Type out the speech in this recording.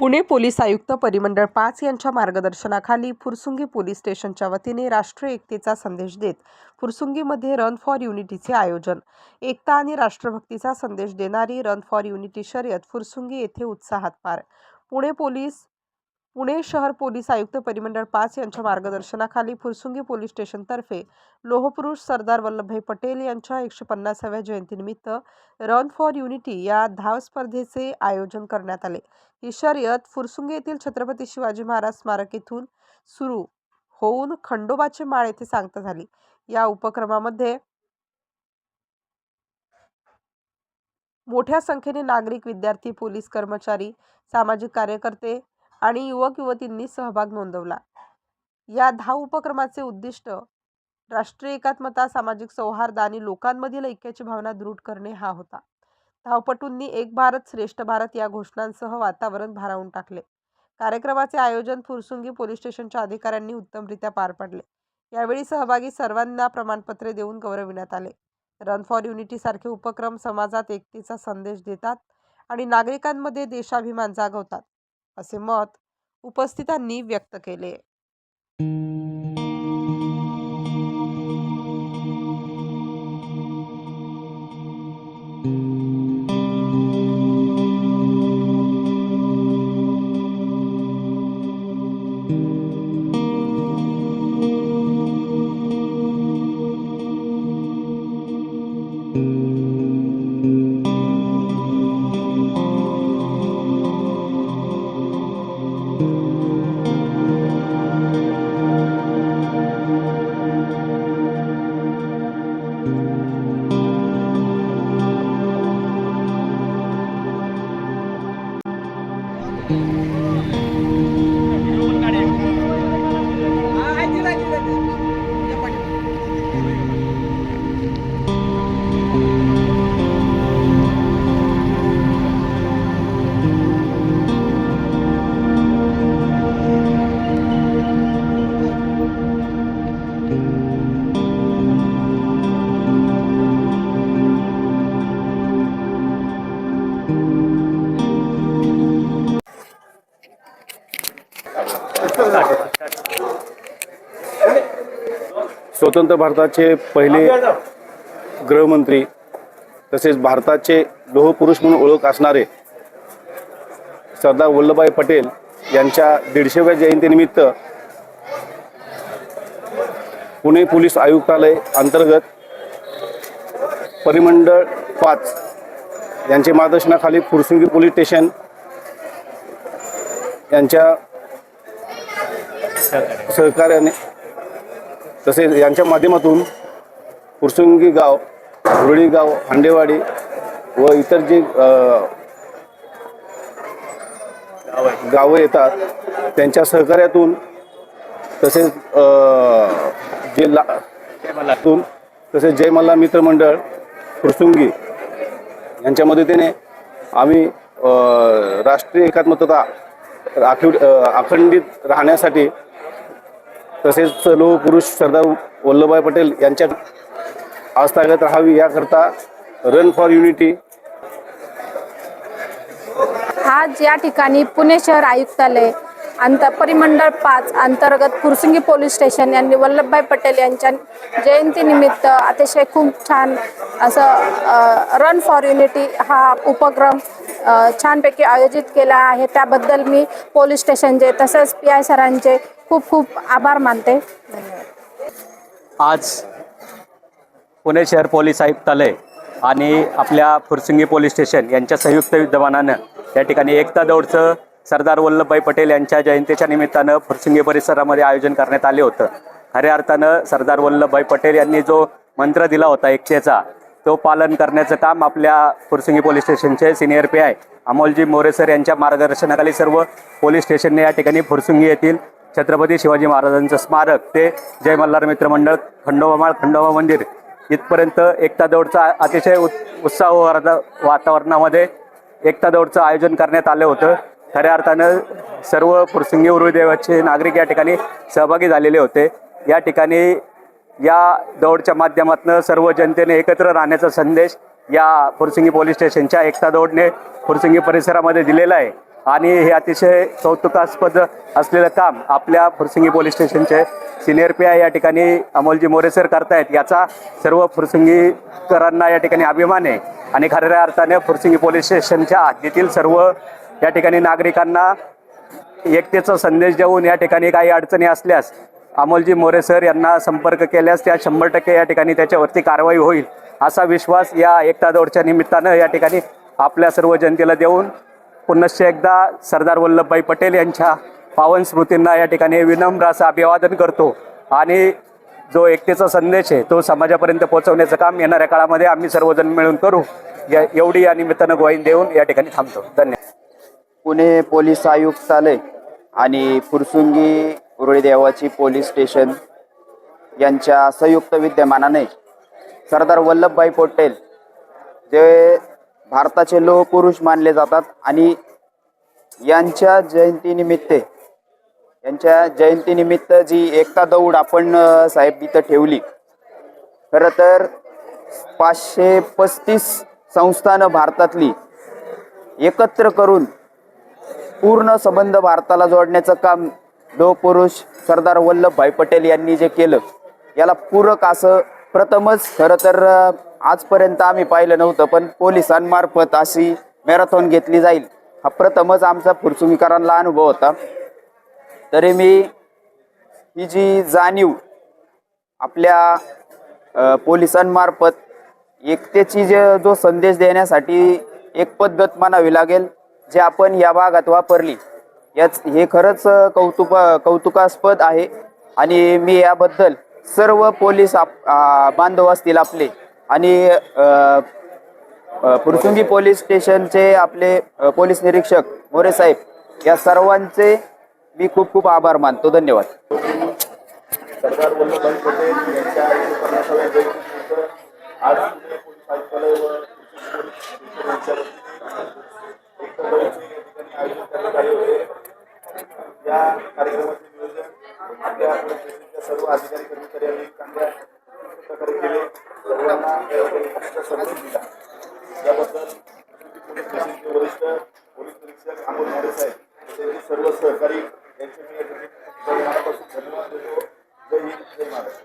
Pune police आयुक्त परिमंडळ पाच यांच्या मार्गदर्शनाखाली फुरसुंगी पोलीस स्टेशनच्या वतीने राष्ट्रीय एकतेचा संदेश देत फुरसुंगीमध्ये रन फॉर युनिटीचे आयोजन. एकता आणि राष्ट्रभक्तीचा संदेश देणारी रन फॉर युनिटी शर्यत फुरसुंगी येथे उत्साहात पार. पुणे पोलीस पुणे शहर पोलीस आयुक्त परिमंडळ पाच यांच्या मार्गदर्शनाखाली फुरसुंगी पोलीस स्टेशनतर्फे लोहपुरुष सरदार वल्लभभाई पटेल यांच्या एकशे पन्नासाव्या जयंतीनिमित्त रन फॉर युनिटी या धाव स्पर्धेचे आयोजन करण्यात आले. ही शर्यत फुरसुंगी येथील छत्रपती शिवाजी महाराज स्मारक येथून सुरू होऊन खंडोबाचे माळ येथे सांगता झाली. या उपक्रमामध्ये मोठ्या संख्येने नागरिक विद्यार्थी पोलीस कर्मचारी सामाजिक कार्यकर्ते आणि युवक युवतींनी सहभाग नोंदवला. या धाव उपक्रमाचे उद्दिष्ट राष्ट्रीय एकात्मता सामाजिक सौहार्द आणि लोकांमधील ऐक्याची भावना दृढ करणे हा होता. धावपटूंनी एक भारत श्रेष्ठ भारत या घोषणांसह वातावरण भारावून टाकले. कार्यक्रमाचे आयोजन फुरसुंगी पोलीस स्टेशनच्या अधिकाऱ्यांनी उत्तमरित्या पार पाडले. यावेळी सहभागी सर्वांना प्रमाणपत्रे देऊन गौरविण्यात आले. रन फॉर युनिटी सारखे उपक्रम समाजात एकतेचा संदेश देतात आणि नागरिकांमध्ये देशाभिमान जागवतात. असे मत उपस्थितांनी व्यक्त केले. स्वतंत्र भारताचे पहिले गृहमंत्री तसेच भारताचे लोहपुरुष म्हणून ओळख असणारे सरदार वल्लभभाई पटेल यांच्या दीडशेव्या जयंतीनिमित्त पुणे पोलीस आयुक्तालय अंतर्गत परिमंडळ पाच यांचे मार्गदर्शनाखाली फुरसुंगी पोलीस स्टेशन यांच्या सहकार्याने. तसेच यांच्या माध्यमातून पुरसुंगी गाव हुरळी गाव हांडेवाडी व इतर जे गावं येतात त्यांच्या सहकार्यातून तसेच जे लातून तसेच जय मित्रमंडळ मित्र यांच्या मदतीने आम्ही राष्ट्रीय एकात्मता राखीव अखंडित राहण्यासाठी तसेच लोह पुरुष सरदार वल्लभभाई पटेल यांच्या आस्थागत राहावी याकरता रन फॉर युनिटी. आज या ठिकाणी पुणे शहर आयुक्तालय अंत परिमंडळ पाच अंतर्गत फुरसुंगी पोलीस स्टेशन यांनी वल्लभभाई पटेल यांच्या जयंतीनिमित्त अतिशय खूप छान असं रन फॉर युनिटी हा उपक्रम छानपैकी आयोजित केला आहे. त्याबद्दल मी पोलीस स्टेशनचे तसेच पी आय सरांचे खूप खूप आभार मानते. आज पुणे शहर पोलीस आयुक्तालय आणि आपल्या फुरसुंगी पोलीस स्टेशन यांच्या संयुक्त विद्यमानानं या ठिकाणी एकता दौडचं सरदार वल्लभभाई पटेल यांच्या जयंतीच्या निमित्तानं फुरसुंगी परिसरामध्ये आयोजन करण्यात आले होतं. खऱ्या अर्थानं सरदार वल्लभभाई पटेल यांनी जो मंत्र दिला होता एकतेचा तो पालन करण्याचं काम आपल्या फुरसुंगी पोलीस स्टेशनचे senior P I Amolji More sir यांच्या मार्गदर्शनाखाली सर्व पोलीस स्टेशनने या ठिकाणी फुरसुंगी येथील छत्रपती शिवाजी महाराजांचं स्मारक ते जय मल्हार मित्र मंडळ खंडोबामाळ खंडोबा मंदिर. इथपर्यंत एकता दौडचा अतिशय उत् उत्साह वातावरणामध्ये एकता दौडचं आयोजन करण्यात आलं होतं. खऱ्या अर्थानं सर्व पुरसिंगी उरुदेवाचे नागरिक या ठिकाणी सहभागी झालेले होते. या ठिकाणी या दौडच्या माध्यमातून सर्व जनतेने एकत्र राहण्याचा संदेश या फुरसिंगी पोलीस स्टेशनच्या एकता दौडने फुरसिंगी परिसरामध्ये दिलेला आहे. आणि हे अतिशय कौतुकास्पद असलेलं काम आपल्या फुरसिंगी पोलीस स्टेशनचे सिनियर पी आय या ठिकाणी अमोलजी मोरेसर करतायत. याचा सर्व फुरसिंगीकरांना या ठिकाणी अभिमान आहे. आणि खऱ्या अर्थाने फुरसिंगी पोलीस स्टेशनच्या हद्दीतील सर्व या ठिकाणी नागरिकांना एकतेचा संदेश देऊन या ठिकाणी काही अडचणी असल्यास अमोलजी मोरे सर यांना संपर्क केल्यास त्या शंभर टक्के या ठिकाणी त्याच्यावरती कारवाई होईल असा विश्वास या एकता दौडच्या निमित्तानं या ठिकाणी आपल्या सर्व जनतेला देऊन पुनश्च एकदा सरदार वल्लभभाई पटेल यांच्या पावन स्मृतींना या ठिकाणी विनम्र असं अभिवादन करतो. आणि जो एकतेचा संदेश आहे तो समाजापर्यंत पोहोचवण्याचं काम येणाऱ्या काळामध्ये आम्ही सर्वजण मिळून करू. या एवढी या निमित्तानं ग्वाही देऊन या ठिकाणी थांबतो. धन्यवाद. पुणे पोलीस आयुक्तालय आणि फुरसुंगी उरळी देवाची पोलीस स्टेशन यांच्या संयुक्त विद्यमानाने सरदार वल्लभभाई पटेल जे भारताचे लोह पुरुष मानले जातात आणि यांच्या जयंतीनिमित्त यांच्या जयंतीनिमित्त जी एकता दौड आपण साहेब इथं ठेवली खरं तर पाचशे पस्तीस संस्थानं भारतातली एकत्र करून पूर्ण संबंध भारताला जोडण्याचं काम लोह पुरुष सरदार वल्लभभाई पटेल यांनी जे केलं याला पूरक असं प्रथमच खरं तर आजपर्यंत आम्ही पाहिलं नव्हतं पण पोलिसांमार्फत अशी मॅरेथॉन घेतली जाईल. हा प्रथमच आमचा फुरसुमीकरांना अनुभव होता. तरी मी ही जी जाणीव आपल्या पोलिसांमार्फत एकतेची जे जो संदेश देण्यासाठी एक पद्धत म्हणावी लागेल जे आपण या भागात वापरली याच हे खरंच कौतुक कौतुकास्पद आहे. आणि मी याबद्दल सर्व पोलीस आप बांधव असतील आपले आणि पुरसुंगी पोलीस स्टेशनचे आपले पोलीस निरीक्षक मोरे साहेब या सर्वांचे मी खूप खूप आभार मानतो. धन्यवाद. सरदार वल्लभभाई पटेल यांच्या एकशे पन्नासाव्या जयंतीनिमित्त आज पोलीस आयुक्तालय व या करण्यात आले होते. या कार्यक्रमाचे नियोजन आपल्या सर्व अधिकारी कर्मचाऱ्यांनी चांगल्या प्रकारे केले सर्वांना एकतेचा दिला वरिष्ठ पोलीस निरीक्षक अमोल मोरे साहेब त्यांचे सर्व सहकारी यांचे मी धन्यवाद देतो. जय हिंद जय महाराष्ट्र.